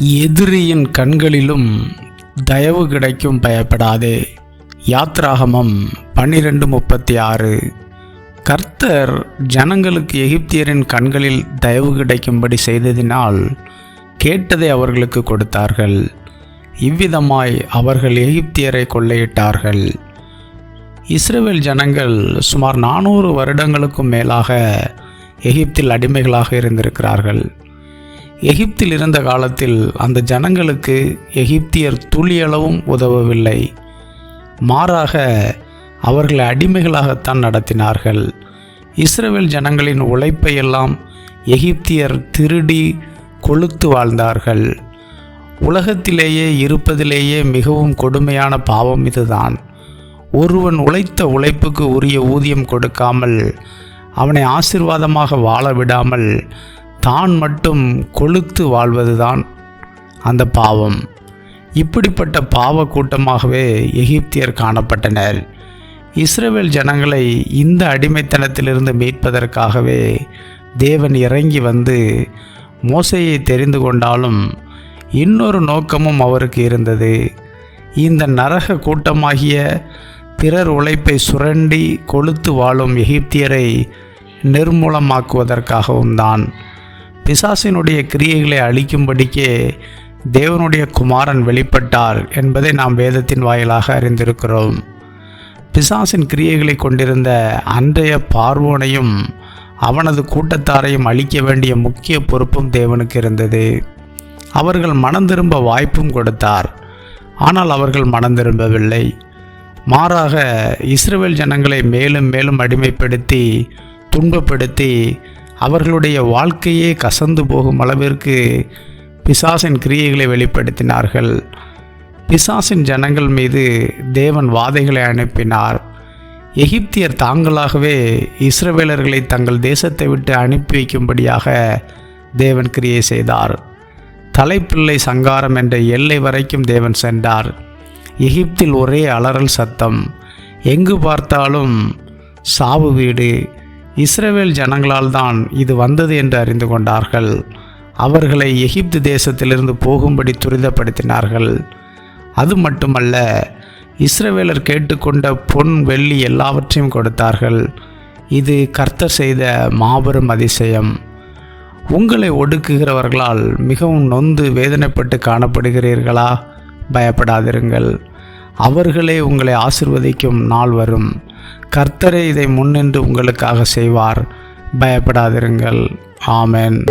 எதிரியின் கண்களிலும் தயவு கிடைக்கும் பயப்படாதே. யாத்ராகமம் பன்னிரெண்டு முப்பத்தி ஆறு கர்த்தர் ஜனங்களுக்கு எகிப்தியரின் கண்களில் தயவு கிடைக்கும்படி செய்ததினால் கேட்டதை அவர்களுக்கு கொடுத்தார்கள். இவ்விதமாய் அவர்கள் எகிப்தியரை கொள்ளையிட்டார்கள். இஸ்ரேல் ஜனங்கள் சுமார் நானூறு வருடங்களுக்கும் மேலாக எகிப்தில் அடிமைகளாக இருந்திருக்கிறார்கள். எகிப்தில் இருந்த காலத்தில் அந்த ஜனங்களுக்கு எகிப்தியர் துளியளவும் உதவவில்லை. மாறாக அவர்களை அடிமைகளாகத்தான் நடத்தினார்கள். இஸ்ரேல் ஜனங்களின் உழைப்பை எல்லாம் எகிப்தியர் திருடி கொளுத்து வாழ்ந்தார்கள். உலகத்திலேயே இருப்பதிலேயே மிகவும் கொடுமையான பாவம் இதுதான். ஒருவன் உழைத்த உழைப்புக்கு உரிய ஊதியம் கொடுக்காமல் அவனை ஆசிர்வாதமாக வாழ விடாமல் தான் மட்டும் கொளுத்து வாழ்வதுதான் அந்த பாவம். இப்படிப்பட்ட பாவ கூட்டமாகவே எகிப்தியர் காணப்பட்டனர். இஸ்ரேல் ஜனங்களை இந்த அடிமைத்தனத்திலிருந்து மீட்பதற்காகவே தேவன் இறங்கி வந்து மோசையை தெரிந்து கொண்டாலும் இன்னொரு நோக்கமும் அவருக்கு இருந்தது. இந்த நரக கூட்டமாகிய பிறர் உழைப்பை சுரண்டி கொளுத்து வாழும் எகிப்தியரை நிர்மூலமாக்குவதற்காகவும் தான். பிசாசினுடைய கிரியைகளை அழிக்கும்படிக்கே தேவனுடைய குமாரன் வெளிப்பட்டார் என்பதை நாம் வேதத்தின் வாயிலாக அறிந்திருக்கிறோம். பிசாசின் கிரியைகளை கொண்டிருந்த அன்றைய பார்வோனையும் அவனது கூட்டத்தாரையும் அழிக்க வேண்டிய முக்கிய பொறுப்பும் தேவனுக்கு இருந்தது. அவர்கள் மனம் திரும்ப வாய்ப்பும் கொடுத்தார். ஆனால் அவர்கள் மனம் திரும்பவில்லை. மாறாக இஸ்ரேல் ஜனங்களை மேலும் மேலும் அடிமைப்படுத்தி துன்பப்படுத்தி அவர்களுடைய வாழ்க்கையே கசந்து போகும் அளவிற்கு பிசாசின் கிரியைகளை வெளிப்படுத்தினார்கள். பிசாசின் ஜனங்கள் மீது தேவன் வாதைகளை அனுப்பினார். எகிப்தியர் தாங்களாகவே இஸ்ரவேலர்களை தங்கள் தேசத்தை விட்டு அனுப்பி வைக்கும்படியாக தேவன் கிரியை செய்தார். தலைப்பிள்ளை சங்காரம் என்ற எல்லை வரைக்கும் தேவன் சென்றார். எகிப்தில் ஒரே அலறல் சத்தம் எங்கு பார்த்தாலும் சாவு வீடு இஸ்ரவேல் ஜனங்களால் தான் இது வந்தது என்று அறிந்து கொண்டார்கள். அவர்களை எகிப்து தேசத்திலிருந்து போகும்படி துரிதப்படுத்தினார்கள். அது மட்டுமல்ல இஸ்ரவேலர் கேட்டுக்கொண்ட பொன் வெள்ளி எல்லாவற்றையும் கொடுத்தார்கள். இது கர்த்தர் செய்த மாபெரும் அதிசயம். உங்களை ஒடுக்குகிறவர்களால் மிகவும் நொந்து வேதனைப்பட்டு காணப்படுகிறீர்களா? பயப்படாதிருங்கள். அவர்களே உங்களை ஆசிர்வதிக்கும் நாள் வரும். கர்த்தரே இதை முன்னின்று உங்களுக்காக செய்வார். பயப்படாதிருங்கள். ஆமென்.